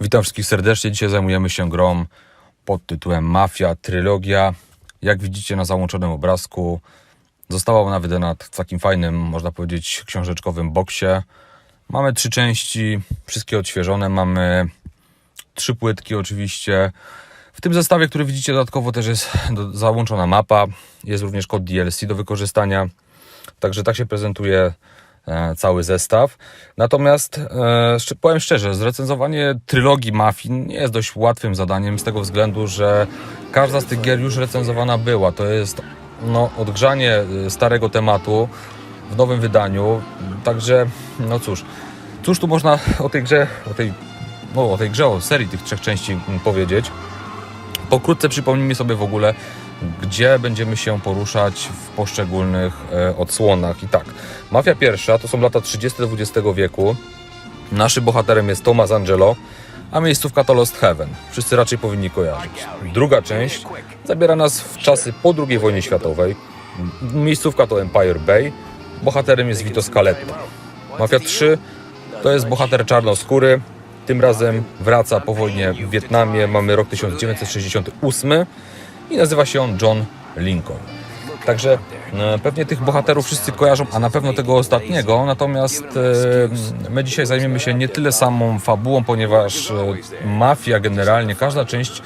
Witam wszystkich serdecznie. Dzisiaj zajmujemy się grą pod tytułem Mafia Trylogia. Jak widzicie na załączonym obrazku, została ona wydana w takim fajnym, można powiedzieć, książeczkowym boksie. Mamy trzy części, wszystkie odświeżone. Mamy trzy płytki oczywiście. W tym zestawie, który widzicie dodatkowo też jest załączona mapa. Jest również kod DLC do wykorzystania. Także tak się prezentuje cały zestaw. Natomiast e, powiem szczerze, zrecenzowanie trylogii Mafii nie jest dość łatwym zadaniem z tego względu, że każda z tych gier już recenzowana była. To jest no, odgrzanie e, starego tematu w nowym wydaniu. Także no cóż, cóż tu można o tej grze, o tej, no, o tej grze, o serii tych trzech części mm, powiedzieć. Pokrótce przypomnijmy sobie w ogóle, gdzie będziemy się poruszać w poszczególnych e, odsłonach. I tak, Mafia pierwsza to są lata 30 XX wieku. Naszym bohaterem jest Thomas Angelo, a miejscówka to Lost Heaven. Wszyscy raczej powinni kojarzyć. Druga część zabiera nas w czasy po II wojnie światowej. Miejscówka to Empire Bay. Bohaterem jest Vito Scaletta. Mafia 3 to jest bohater czarnoskóry. Tym razem wraca po wojnie w Wietnamie. Mamy rok 1968 i nazywa się on John Lincoln. Także e, pewnie tych bohaterów wszyscy kojarzą, a na pewno tego ostatniego. Natomiast e, my dzisiaj zajmiemy się nie tyle samą fabułą, ponieważ e, mafia generalnie, każda część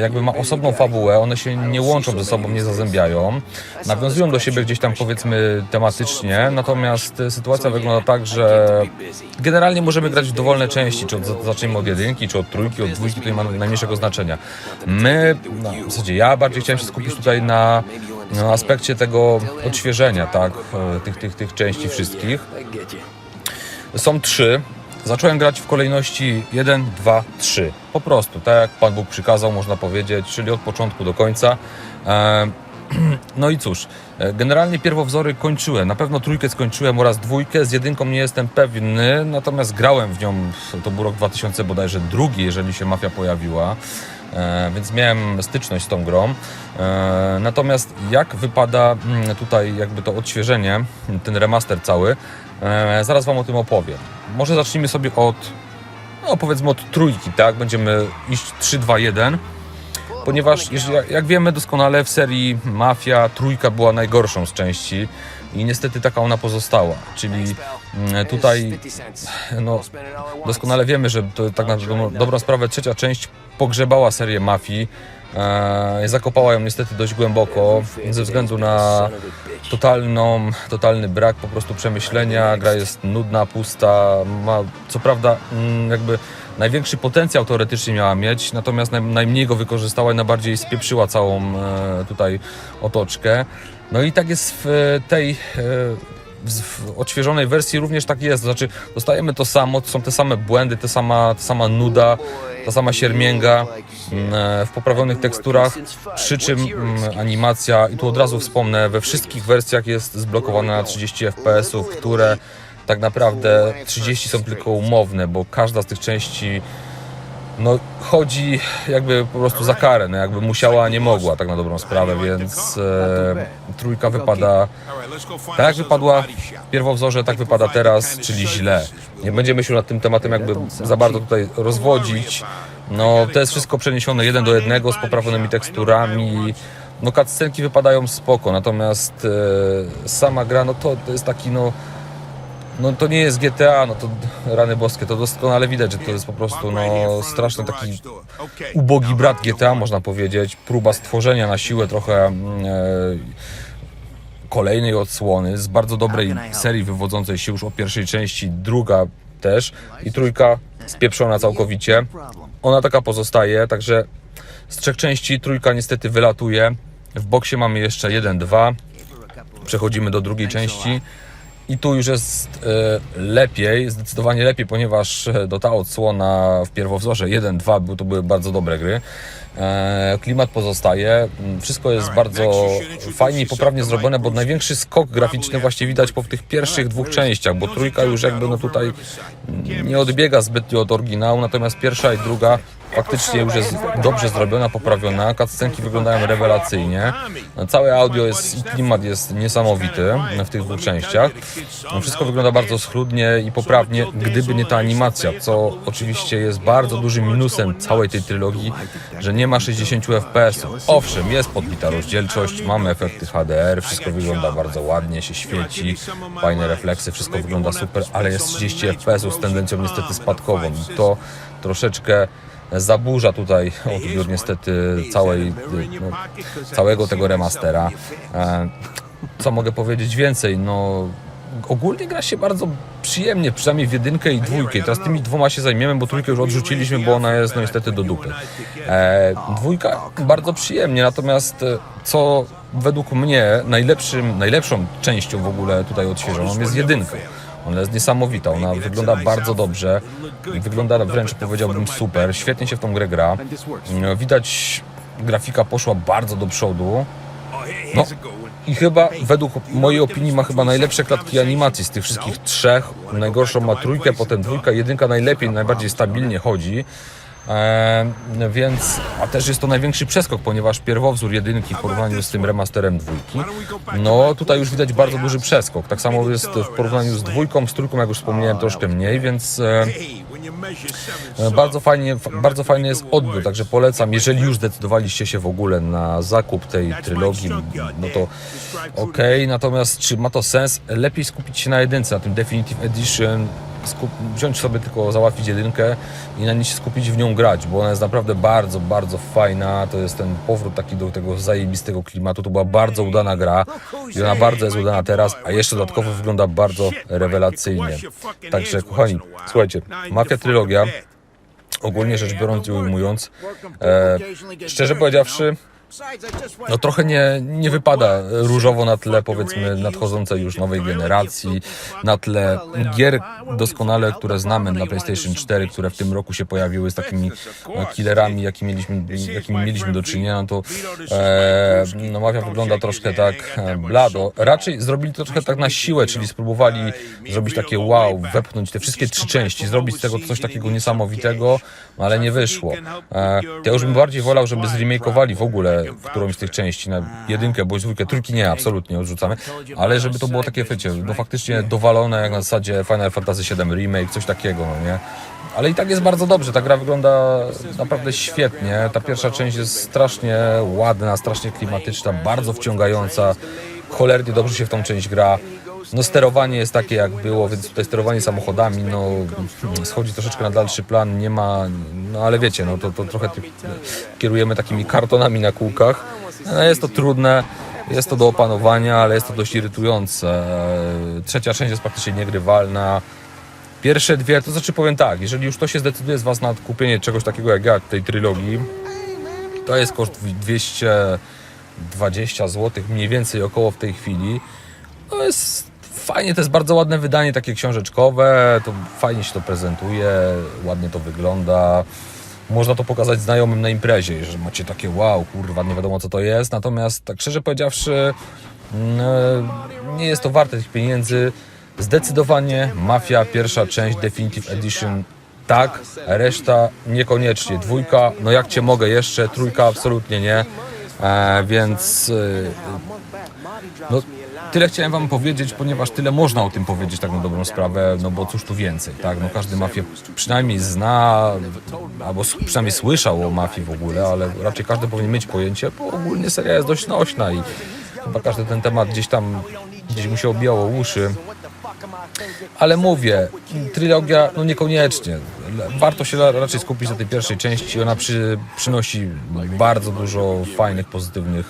jakby ma osobną fabułę, one się nie łączą ze sobą, nie zazębiają. Nawiązują do siebie gdzieś tam powiedzmy tematycznie, natomiast e, sytuacja wygląda tak, że generalnie możemy grać w dowolne części, czy od, zacznijmy od jedynki, czy od trójki, od dwójki, to nie ma najmniejszego znaczenia. My, no, w zasadzie ja bardziej chciałem się skupić tutaj na, na aspekcie tego odświeżenia, tak, e, tych, tych, tych części wszystkich. Są trzy. Zacząłem grać w kolejności 1, 2, 3. Po prostu, tak jak Pan Bóg przykazał, można powiedzieć, czyli od początku do końca. E, No i cóż, e, generalnie pierwowzory kończyłem. Na pewno trójkę skończyłem oraz dwójkę. Z jedynką nie jestem pewny, natomiast grałem w nią, to był rok 2000 bodajże drugi, jeżeli się Mafia pojawiła. E, więc miałem styczność z tą grą. E, natomiast jak wypada mm, tutaj jakby to odświeżenie, ten remaster cały, e, zaraz Wam o tym opowiem. Może zacznijmy sobie od, no powiedzmy od trójki, tak? Będziemy iść 3, 2, 1 ponieważ jak- wiemy doskonale w serii Mafia trójka była najgorszą z części i niestety taka ona pozostała, czyli mm, tutaj no, doskonale wiemy, że to tak na dobrą, dobrą sprawę trzecia część pogrzebała serię Mafii, e, zakopała ją niestety dość głęboko ze względu na totalną, totalny brak po prostu przemyślenia, gra jest nudna, pusta, ma co prawda mm, jakby największy potencjał teoretycznie miała mieć, natomiast naj, najmniej go wykorzystała i najbardziej spieprzyła całą e, tutaj otoczkę. No i tak jest w tej e, w, odświeżonej wersji również tak jest, znaczy dostajemy to samo, to są te same błędy, te sama, ta sama nuda, ta sama siermięga mm, e, w poprawionych teksturach, przy czym mm, animacja, i tu od razu wspomnę, we wszystkich wersjach jest zblokowana na 30 fps-ów, które tak naprawdę 30 są tylko umowne, bo każda z tych części no, chodzi jakby po prostu za karę, no, jakby musiała, a nie mogła, tak na dobrą sprawę, więc e, trójka wypada tak jak wypadła w pierwowzorze, tak wypada teraz, czyli źle. Nie będziemy się nad tym tematem jakby za bardzo tutaj rozwodzić. No, to jest wszystko przeniesione jeden do jednego z poprawionymi teksturami. No, cutscenki wypadają spoko, natomiast e, sama gra, no to, to jest taki, no, no to nie jest GTA, no to rany boskie, to doskonale widać, że to jest po prostu no, straszny taki ubogi brat GTA, można powiedzieć. Próba stworzenia na siłę trochę mm, e, kolejnej odsłony z bardzo dobrej serii wywodzącej się już o pierwszej części, druga też i trójka spieprzona całkowicie. Ona taka pozostaje, także z trzech części trójka niestety wylatuje. W boksie mamy jeszcze jeden, dwa. Przechodzimy do drugiej części. I tu już jest e, lepiej, zdecydowanie lepiej, ponieważ e, do ta odsłona w pierwowzorze 1-2 był, to były bardzo dobre gry. E, klimat pozostaje, m, wszystko jest bardzo fajnie i poprawnie zrobione, bo największy skok graficzny właśnie widać po tych pierwszych dwóch częściach, bo trójka już jakby no tutaj mm, nie odbiega zbytnio od oryginału, natomiast pierwsza i druga faktycznie już jest dobrze zrobiona, poprawiona. Cutscenki wyglądają rewelacyjnie. Całe audio jest i klimat jest niesamowity w tych dwóch częściach. Wszystko wygląda bardzo schludnie i poprawnie, gdyby nie ta animacja, co oczywiście jest bardzo dużym minusem całej tej trylogii, że nie ma 60 fps. Owszem, jest podbita rozdzielczość, mamy efekty HDR, wszystko wygląda bardzo ładnie, się świeci, fajne refleksy, wszystko wygląda super, ale jest 30 fps z tendencją niestety spadkową to troszeczkę zaburza tutaj odbiór niestety całej, no, całego tego remastera. E, Co mogę powiedzieć więcej? No, ogólnie gra się bardzo przyjemnie, przynajmniej w jedynkę i dwójkę. Teraz tymi dwoma się zajmiemy, bo trójkę już odrzuciliśmy, bo ona jest no niestety do dupy. E, dwójka bardzo przyjemnie, natomiast e, co według mnie najlepszym, najlepszą częścią w ogóle tutaj odświeżoną jest jedynka. Ona jest niesamowita, ona wygląda bardzo dobrze, wygląda wręcz powiedziałbym super, świetnie się w tą grę gra. Mm, Widać, grafika poszła bardzo do przodu. No i chyba według mojej opinii ma chyba najlepsze klatki animacji z tych wszystkich trzech. Najgorszą ma trójkę, potem dwójka, jedynka najlepiej, najbardziej stabilnie chodzi. E, więc, a też jest to największy przeskok, ponieważ pierwowzór jedynki w porównaniu z tym remasterem dwójki, no tutaj już widać bardzo duży przeskok. Tak samo jest w porównaniu z dwójką, z trójką, jak już wspomniałem, troszkę mniej, więc e, E, Bardzo fajnie, bardzo fajny jest odbiór, także polecam, jeżeli już zdecydowaliście się w ogóle na zakup tej trylogii, no to okej, natomiast czy ma to sens? Lepiej skupić się na jedynce, na tym Definitive Edition, skup, wziąć sobie tylko, załatwić jedynkę i na niej się skupić w nią grać, bo ona jest naprawdę bardzo, bardzo fajna, to jest ten powrót taki do tego zajebistego klimatu, to była bardzo udana gra i ona bardzo jest udana teraz, a jeszcze dodatkowo wygląda bardzo rewelacyjnie. Także kochani, słuchajcie, Mafia Trylogia, ogólnie rzecz biorąc i ujmując, e, szczerze powiedziawszy, no trochę nie, nie wypada różowo na tle powiedzmy nadchodzącej już nowej generacji, na tle gier doskonale, które znamy na PlayStation 4, które w tym roku się pojawiły z takimi e, killerami, jakimi mieliśmy, jakimi mieliśmy do czynienia, no to e, no Mafia wygląda troszkę tak e, blado. Raczej zrobili to trochę tak na siłę, czyli spróbowali zrobić takie wow, wepchnąć te wszystkie trzy części, zrobić z tego coś takiego niesamowitego, ale nie wyszło. E, ja już bym bardziej wolał, żeby zremakeowali w ogóle którąś z tych części, na jedynkę bądź dwójkę, trójki nie, absolutnie odrzucamy, ale żeby to było takie, wiecie, no faktycznie dowalone jak na zasadzie Final Fantasy VII Remake, coś takiego, no nie? Ale i tak jest bardzo dobrze, ta gra wygląda naprawdę świetnie, ta pierwsza część jest strasznie ładna, strasznie klimatyczna, bardzo wciągająca, cholernie dobrze się w tą część gra. No sterowanie jest takie jak było, więc tutaj sterowanie samochodami no, schodzi troszeczkę na dalszy plan, nie ma, no ale wiecie, no to, to trochę kierujemy takimi kartonami na kółkach. No, jest to trudne, jest to do opanowania, ale jest to dość irytujące. Trzecia część jest praktycznie niegrywalna. Pierwsze dwie, to znaczy powiem tak, jeżeli już ktoś się zdecyduje z Was na kupienie czegoś takiego jak ja, tej trylogii, to jest koszt 220 zł, mniej więcej około w tej chwili. To jest fajnie, to jest bardzo ładne wydanie, takie książeczkowe, to fajnie się to prezentuje, ładnie to wygląda. Można to pokazać znajomym na imprezie, jeżeli macie takie wow, kurwa, nie wiadomo co to jest. Natomiast tak szczerze powiedziawszy, mm, nie jest to warte tych pieniędzy. Zdecydowanie Mafia, pierwsza część Definitive Edition tak, reszta niekoniecznie. Dwójka, no jak cię mogę jeszcze, trójka absolutnie nie. E, więc e, no, tyle chciałem wam powiedzieć, ponieważ tyle można o tym powiedzieć tak na dobrą sprawę, no bo cóż tu więcej, tak? No każdy mafię przynajmniej zna, albo przynajmniej słyszał o mafii w ogóle, ale raczej każdy powinien mieć pojęcie, bo ogólnie seria jest dość nośna i chyba każdy ten temat gdzieś tam, gdzieś mu się obijało uszy. Ale mówię, trylogia, no niekoniecznie. Warto się ra- raczej skupić na tej pierwszej części. Ona przy, przynosi bardzo dużo fajnych, pozytywnych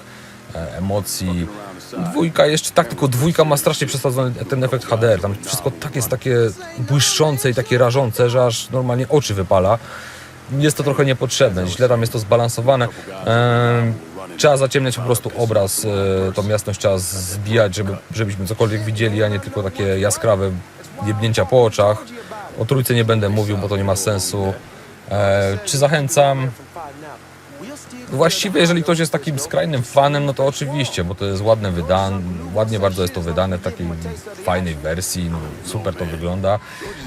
e, emocji. Dwójka jeszcze tak, tylko dwójka ma strasznie przesadzony ten efekt HDR. Tam wszystko tak jest takie błyszczące i takie rażące, że aż normalnie oczy wypala. Jest to trochę niepotrzebne, źle tam jest to zbalansowane. Em, trzeba zaciemniać po prostu obraz, e, tą jasność trzeba zbijać, żeby, żebyśmy cokolwiek widzieli, a nie tylko takie jaskrawe jebnięcia po oczach. O trójce nie będę mówił, bo to nie ma sensu. E, czy zachęcam? Właściwie, jeżeli ktoś jest takim skrajnym fanem, no to oczywiście, bo to jest ładne wydane, ładnie bardzo jest to wydane w takiej fajnej wersji, no, super to wygląda.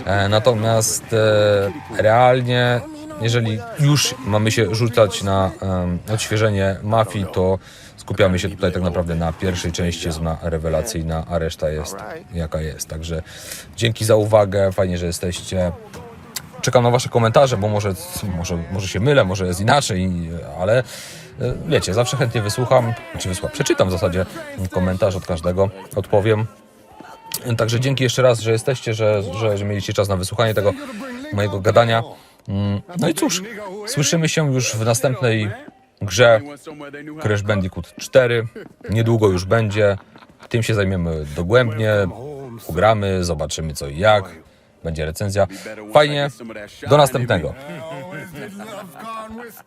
E, natomiast e, realnie jeżeli już mamy się rzucać na odświeżenie mafii, to skupiamy się tutaj tak naprawdę na pierwszej części, jest ona rewelacyjna, a reszta jest jaka jest. Także dzięki za uwagę, fajnie, że jesteście. Czekam na Wasze komentarze, bo może, może, może się mylę, może jest inaczej, ale e, wiecie, zawsze chętnie wysłucham, czy wysłucham, przeczytam w zasadzie komentarz od każdego, odpowiem. Także dzięki jeszcze raz, że jesteście, że, że, że mieliście czas na wysłuchanie tego mojego gadania. Mm, No i cóż, słyszymy się już w następnej grze Crash Bandicoot 4. Niedługo już będzie. Tym się zajmiemy dogłębnie. Ugramy, zobaczymy co i jak. Będzie recenzja. Fajnie. Do następnego.